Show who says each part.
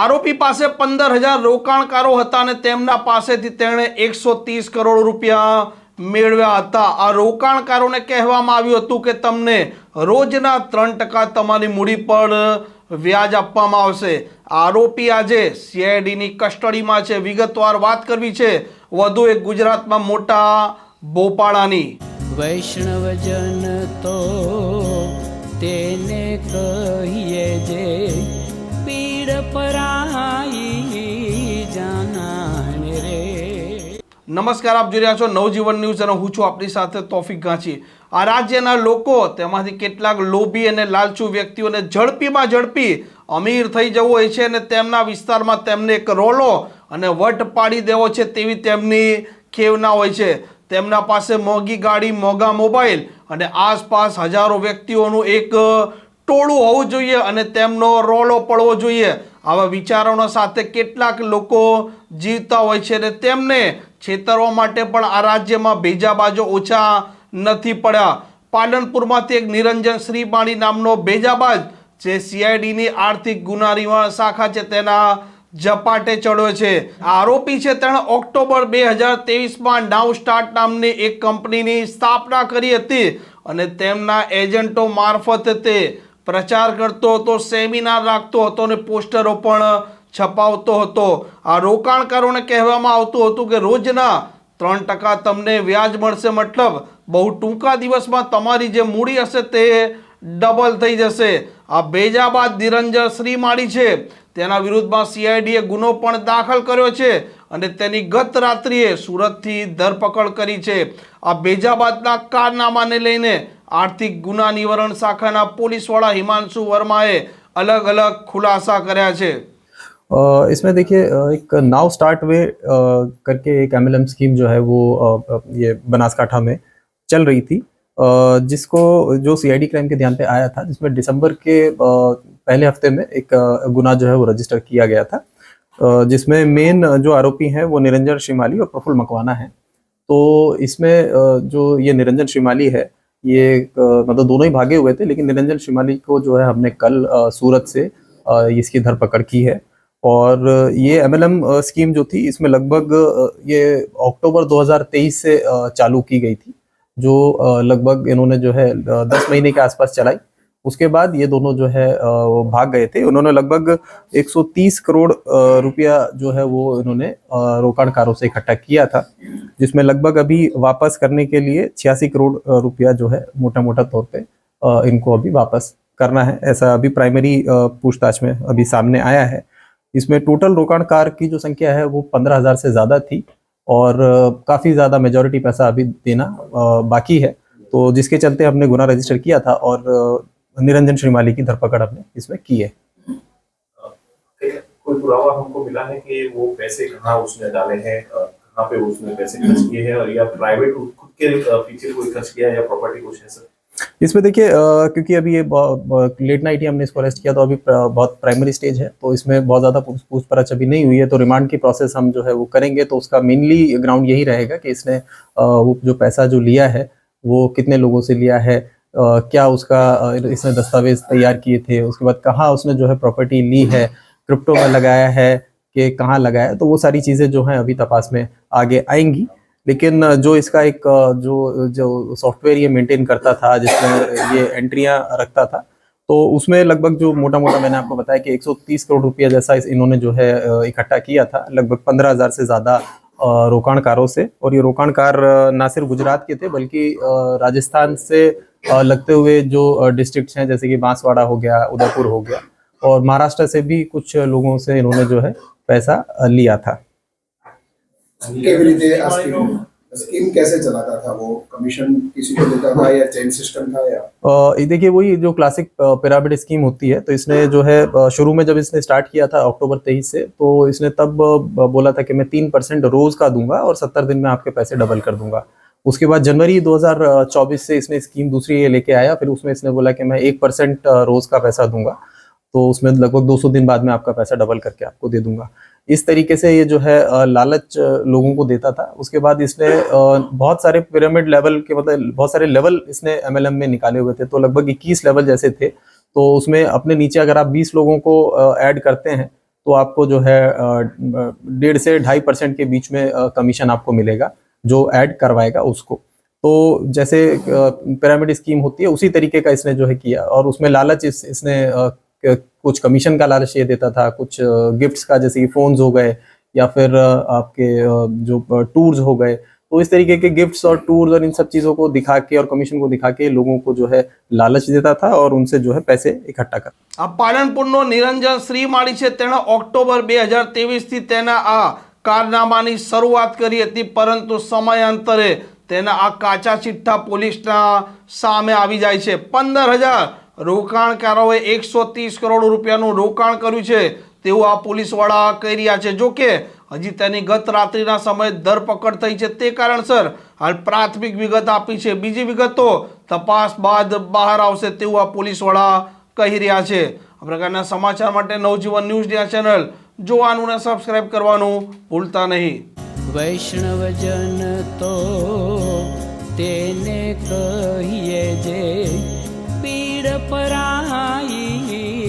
Speaker 1: આરોપી પાસે પંદર હજાર રોકાણકારો હતા અને તેમના પાસેથી તેણે એકસો ત્રીસ કરોડ રૂપિયા મેળવ્યા હતા. આ રોકાણકારોને કહેવામાં આવ્યું હતું કે તમને રોજના ત્રણ ટકા તમારી મૂડી પર વ્યાજ આપવામાં આવશે. આરોપી આજે સીઆઈડીની કસ્ટડીમાં છે. વિગતવાર વાત કરવી છે વધુ એક ગુજરાતમાં મોટા બોપાળાની.
Speaker 2: વૈષ્ણવજન તો તેને કહીએ જે
Speaker 1: નમસ્કાર, આપ જોઈ રહ્યા છો નવજીવન ન્યૂઝ અને હું છું આપણી સાથે તોફિક ગાંચી આ રાજ્યના લોકો તેમાંથી કેટલાક લોભી અને લાલચુ વ્યક્તિઓને ઝડપીમાં ઝડપી અમીર થઈ જવું હોય છે અને તેમના વિસ્તારમાં તેમને એક રોલો અને વટ પાડી દેવો છે તેવી તેમની ખેવના હોય છે. તેમના પાસે મોંઘી ગાડી, મોંઘા મોબાઈલ અને આસપાસ હજારો વ્યક્તિઓનું એક ટોળું હોવું જોઈએ અને તેમનો રોલો પડવો જોઈએ. આવા વિચારોના સાથે કેટલાક લોકો જીવતા હોય છે અને તેમને છેતરવા માટે પણ આ રાજ્યમાં ભેજા બાજો ઓછા નથી પડ્યા. પાલનપુરમાંથી એક નિરંજન શ્રીપાણી નામનો ભેજાબાજ જે સીઆઈડીની આર્થિક ગુનારીમાં શાખા છે તેના ઝપાટે ચડ્યો છે. આરોપી છે તેણે ઓક્ટોબર બે હજાર તેવીસમાં નાવ સ્ટાર્ટ નામની એક કંપનીની સ્થાપના કરી હતી અને તેમના એજન્ટો મારફત તે પ્રચાર કરતો હતો, સેમિનાર રાખતો હતો અને પોસ્ટરો પણ છપાવતો હતો. આ રોકાણકારોને કહેવામાં આવતું હતું કે રોજના ત્રણ ટકા તમને વ્યાજ મળશે, મતલબ બહુ ટૂંકા દિવસમાં તમારી જે મૂડી હશે તે ડબલ થઈ જશે. આ બેજાબાદ નિરંજન શ્રીમાળી છે. તેના વિરુદ્ધમાં સીઆઈડીએ ગુનો પણ દાખલ કર્યો છે. અને તેની ગત રાત્રિએ સુરતથી ધરપકડ કરી છે આ બેજાબાદના કારનામાને લઈને આર્થિક ગુના નિવારણ શાખાના પોલીસવાળા હિમાંશુ વર્માએ અલગ અલગ ખુલાસા કર્યા છે
Speaker 3: अ, इसमें देखिए अ, एक नाव स्टार्ट वे अ, करके एक एमएलएम स्कीम जो है वो अ, अ, ये बनासकाठा में चल रही थी अ, जिसको जो सीआईडी क्राइम के ध्यान पे आया था जिसमें दिसंबर के अ, पहले हफ्ते में एक अ, गुना जो है वो रजिस्टर किया गया था अ, जिसमें मेन जो आरोपी हैं, वो निरंजन श्रीमाली और प्रफुल्ल मकवाना है। तो इसमें जो ये निरंजन श्रीमाली है, ये मतलब दोनों ही भागे हुए थे, लेकिन निरंजन श्रीमाली को जो है हमने कल सूरत से इसकी धरपकड़ की है। और ये एमएलएम स्कीम जो थी, इसमें लगभग ये अक्टूबर 2023 से चालू की गई थी, जो लगभग इन्होंने जो है दस महीने के आसपास चलाई। उसके बाद ये दोनों जो है वो भाग गए थे। उन्होंने लगभग 130 करोड़ रुपया जो है वो इन्होंने रोकाणकारों से इकट्ठा किया था, जिसमें लगभग अभी वापस करने के लिए छियासी करोड़ रुपया जो है मोटा मोटा तौर पे इनको अभी वापस करना है। ऐसा अभी प्राइमरी पूछताछ में अभी सामने आया है। इसमें टोटल रोकाणकार की जो संख्या है वो पंद्रह हज़ार से ज़्यादा थी और काफ़ी ज़्यादा मेजोरिटी पैसा अभी देना बाकी है। तो जिसके चलते हमने गुना रजिस्टर किया था और निरंजन श्रीमाली की धरपकड़ हमने इसमें की है।
Speaker 4: कोई पुरावा हमको मिला है कि वो पैसे कहाँ उसने डाले हैं कहाँ पे उसने पैसे खर्च किए हैं और या प्राइवेट खुद के पीछे कोई खर्च किया है या प्रॉपर्टी कुछ है सर
Speaker 3: इसमें देखिए क्योंकि अभी ये लेट नाइट ही हमने इसको अरेस्ट किया तो अभी बहुत प्राइमरी स्टेज है तो इसमें बहुत ज़्यादा पूछ- पूछपरछ अभी नहीं हुई है तो रिमांड की प्रोसेस हम जो है वो करेंगे तो उसका मेनली ग्राउंड यही रहेगा कि इसने वो जो पैसा जो लिया है वो कितने लोगों से लिया है क्या उसका इसने दस्तावेज़ तैयार किए थे? उसके बाद कहाँ उसने जो है प्रॉपर्टी ली है? क्रिप्टो में लगाया है कि कहाँ लगाया तो वो सारी चीज़ें जो हैं अभी तपास में आगे आएँगी। लेकिन जो इसका एक जो जो सॉफ्टवेयर ये मेंटेन करता था, जिसमें ये एंट्रियाँ रखता था तो उसमें लगभग जो मोटा मोटा मैंने आपको बताया कि 130 करोड़ रुपया जैसा इन्होंने जो है इकट्ठा किया था, लगभग पंद्रह हज़ार से ज़्यादा रोकाणकारों से। और ये रोकाणकार ना सिर्फ़ गुजरात के थे, बल्कि राजस्थान से लगते हुए जो डिस्ट्रिक्ट्स हैं, जैसे कि बांसवाड़ा हो गया, उदयपुर हो गया, और महाराष्ट्र से भी कुछ लोगों से इन्होंने जो है पैसा लिया था।
Speaker 5: स्कीम कैसे चलाता था वो? कमीशन किसी को देता था या चेन सिस्टम था या?
Speaker 3: देखिए, वही जो क्लासिक पिरामिड स्कीम होती है तो इसने जो है शुरू में जब इसने स्टार्ट किया था अक्टूबर तेईस से तो इसने तब बोला था कि मैं तीन परसेंट रोज का दूँगा और सत्तर दिन में आपके पैसे डबल कर दूँगा। उसके बाद जनवरी 2024 से इसने स्कीम दूसरी ये लेके आया, फिर उसमें इसने बोला कि मैं एक परसेंट रोज का पैसा दूँगा तो उसमें लगभग 200 दिन बाद में आपका पैसा डबल करके आपको दे दूँगा। इस तरीके से ये जो है लालच लोगों को देता था। उसके बाद इसने बहुत सारे पिरामिड लेवल के मतलब बहुत सारे लेवल इसने एमएलएम में निकाले हुए थे। तो लगभग 21 लेवल जैसे थे। तो उसमें अपने नीचे अगर आप 20 लोगों को ऐड करते हैं तो आपको जो है डेढ़ से ढाई परसेंट के बीच में कमीशन आपको मिलेगा जो ऐड करवाएगा उसको। तो जैसे पिरामिड स्कीम होती है उसी तरीके का इसने जो है किया। और उसमें लालच इस, इसने कुछ कमीशन का लालच ये देता था कुछ गिफ्ट्स का जैसे कि फोन्स हो गए या फिर अ, आपके अ, जो टूर्स हो गए तो इस तरीके के गिफ्ट्स और टूर्स और इन सब चीज़ों को दिखा के और कमीशन को दिखा के लोगों को जो है लालच देता था और उनसे जो है पैसे इकट्ठा कर
Speaker 1: આ પાલનપુરનો નિરંજન શ્રીમાળી છે તેણે ઓક્ટોબર બે હજાર ત્રેવીસથી તેના આ કારનામાની શરૂઆત કરી હતી પરંતુ સમયાંતરે તેના આ કાચા ચિઠ્ઠા પોલીસના સામે આવી જાય છે પંદર હજાર રોકાણકારોએ એકસો ત્રીસ કરોડ રૂપિયાનું રોકાણ કર્યું છે. તેવું આ પોલીસવાળા કહી રહ્યા છે. જો કે, હજી તેની ગત રાત્રિના સમયે ધરપકડ થઈ છે તે કારણસર હાલ પ્રાથમિક વિગત આપી છે. બીજી વિગતો તપાસ બાદ બહાર આવશે તેવું આ પોલીસવાળા કહી રહ્યા છે. આ પ્રકારના સમાચાર માટે નવજીવન ન્યૂઝની આ ચેનલ જોવાનું અને સબસ્ક્રાઇબ કરવાનું ભૂલતા નહીં.
Speaker 2: વૈષ્ણવજન તો તેને કહીએ જે પરાઈ